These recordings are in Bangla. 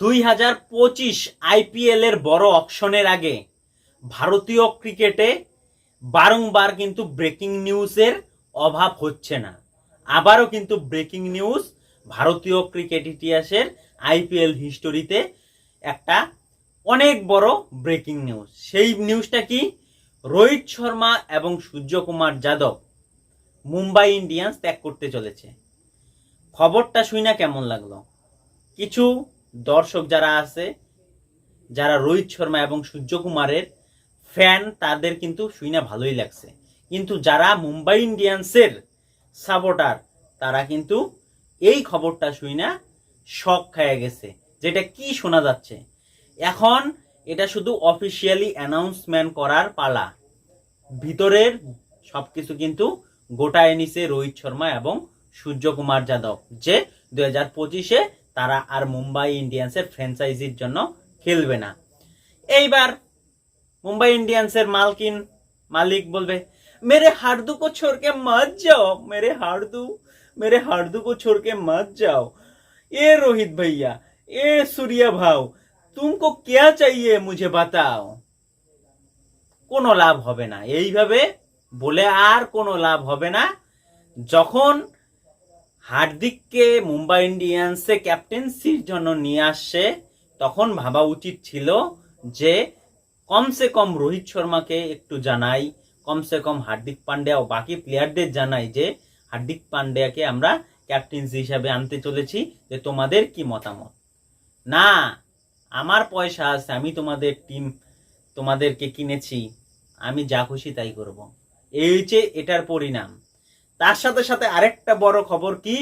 দুই হাজার পঁচিশ আইপিএল এর বড় অকশনের আগে ভারতীয় ক্রিকেটে বারংবার কিন্তু ব্রেকিং নিউজের অভাব হচ্ছে না। আবারও কিন্তু ব্রেকিং নিউজ ভারতীয় ক্রিকেট ইতিহাসের আইপিএল হিস্টোরিতে একটা অনেক বড় ব্রেকিং নিউজ। সেই নিউজটা কি? রোহিত শর্মা এবং সূর্যকুমার যাদব মুম্বাই ইন্ডিয়ান্স ত্যাগ করতে চলেছে। খবরটা শুই না কেমন লাগল? কিছু দর্শক যারা আছে, যারা রোহিত শর্মা এবং সূর্যকুমারের ফ্যান তাদের কিন্তু শুই না ভালোই লাগছে। কিন্তু যারা মুম্বাই ইন্ডিয়ান্সের সাপোর্টার তারা কিন্তু এই খবরটা শুই না শখ খেয়ে গেছে, যেটা কি শোনা যাচ্ছে। এখন এটা শুধু অফিসিয়ালি অ্যানাউন্সমেন্ট করার পালা। ভিতরের সবকিছু কিন্তু গোটায় নিছে রোহিত শর্মা এবং সূর্যকুমার যাদব, যে দুই হাজার পঁচিশে তারা আর মুম্বাই ইন্ডিয়ান্সের ফ্র্যাঞ্চাইজির জন্য খেলবে না। এইবার মুম্বাই ইন্ডিয়ান্সের মালকিন মালিক বলবে, মেরে হার্দু কো ছোড়কে মত যাও, মেরে হার্দু মেরে হার্দু কো ছোড়কে মত যাও। এ রোহিত ভাইয়া, এ সূর্যা ভাও তুমকো কেয়া চাইয়ে মুঝে বাতাও? কোনো লাভ হবে না। এইভাবে বলে আর কোনো লাভ হবে না। যখন হার্দিককে মুম্বাই ইন্ডিয়ান্সে ক্যাপ্টেন্সির জন্য নিয়ে আসছে তখন ভাবা উচিত ছিল যে কমসে কম রোহিত শর্মাকে একটু জানাই, কমসে কম হার্দিক পান্ডিয়া ও বাকি প্লেয়ারদের জানাই যে হার্দিক পান্ডিয়াকে আমরা ক্যাপ্টেন্সি হিসাবে আনতে চলেছি, যে তোমাদের কি মতামত? না, আমার পয়সা আছে, আমি তোমাদের টিম তোমাদেরকে কিনেছি, আমি যা খুশি তাই করব। এই হচ্ছে এটার পরিণাম তার সাথে সাথে আরেকটা বড় খবর কি?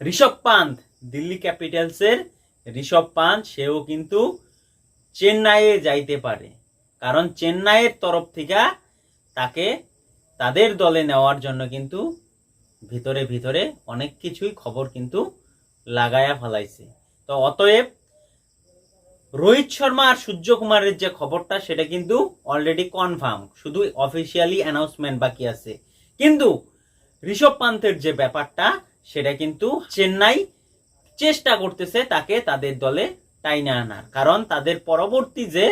ঋষভ পান্ত দিল্লি ক্যাপিটালসের ঋষভ পান্ত সেও কিন্তু চেন্নাইয়ে যাইতে পারে। কারণ চেন্নাইয়ের তরফ থেকে তাকে তাদের দলে নেওয়ার জন্য কিন্তু ভিতরে ভিতরে অনেক কিছুই খবর কিন্তু লাগায়া ফেলাইছে। তো অতএব রোহিত শর্মা আর সূর্যকুমারের যে খবরটা, সেটা কিন্তু অলরেডি কনফার্ম শুধু অফিসিয়ালি অ্যানাউন্সমেন্ট বাকি আছে। কিন্তু ঋষভ পান্তের যে ব্যাপারটা, সেটা কিন্তু চেন্নাই চেষ্টা করতেছে তাকে তাদের দলে টাইনে আনার। কারণ তাদের পরবর্তী যে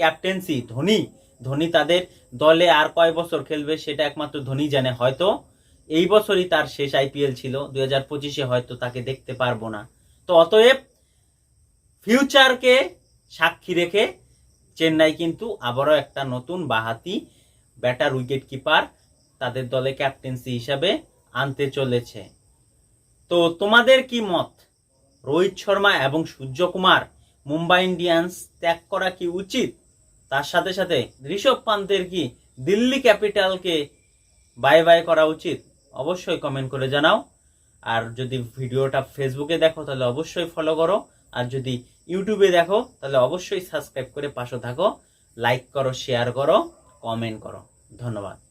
ক্যাপ্টেন্সি ধোনি ধোনি তাদের দলে আর কয় বছর খেলবে সেটা একমাত্র ধোনি জানে। হয়তো এই বছরই তার শেষ আইপিএল ছিল, দুই হাজার পঁচিশে হয়তো তাকে দেখতে পারব না। তো অতএব ফিউচারকে সাক্ষী রেখে চেন্নাই কিন্তু আবারও একটা নতুন বাহাতি ব্যাটার উইকেট কিপার তাদের দলে ক্যাপ্টেন্সি হিসাবে আনতে চলেছে। তো তোমাদের কি মত? রোহিত শর্মা এবং সূর্যকুমার মুম্বাই ইন্ডিয়ান্স ত্যাগ করা কি উচিত? তার সাথে সাথে ঋষভ পান্তের কি দিল্লি ক্যাপিটালকে বাই বাই করা উচিত? অবশ্যই কমেন্ট করে জানাও। আর যদি ভিডিওটা ফেসবুকে দেখো, তাহলে অবশ্যই ফলো করো। আর যদি ইউটিউবে দেখো, তাহলে অবশ্যই সাবস্ক্রাইব করে পাশে থাকো। লাইক করো শেয়ার করো কমেন্ট করো। ধন্যবাদ।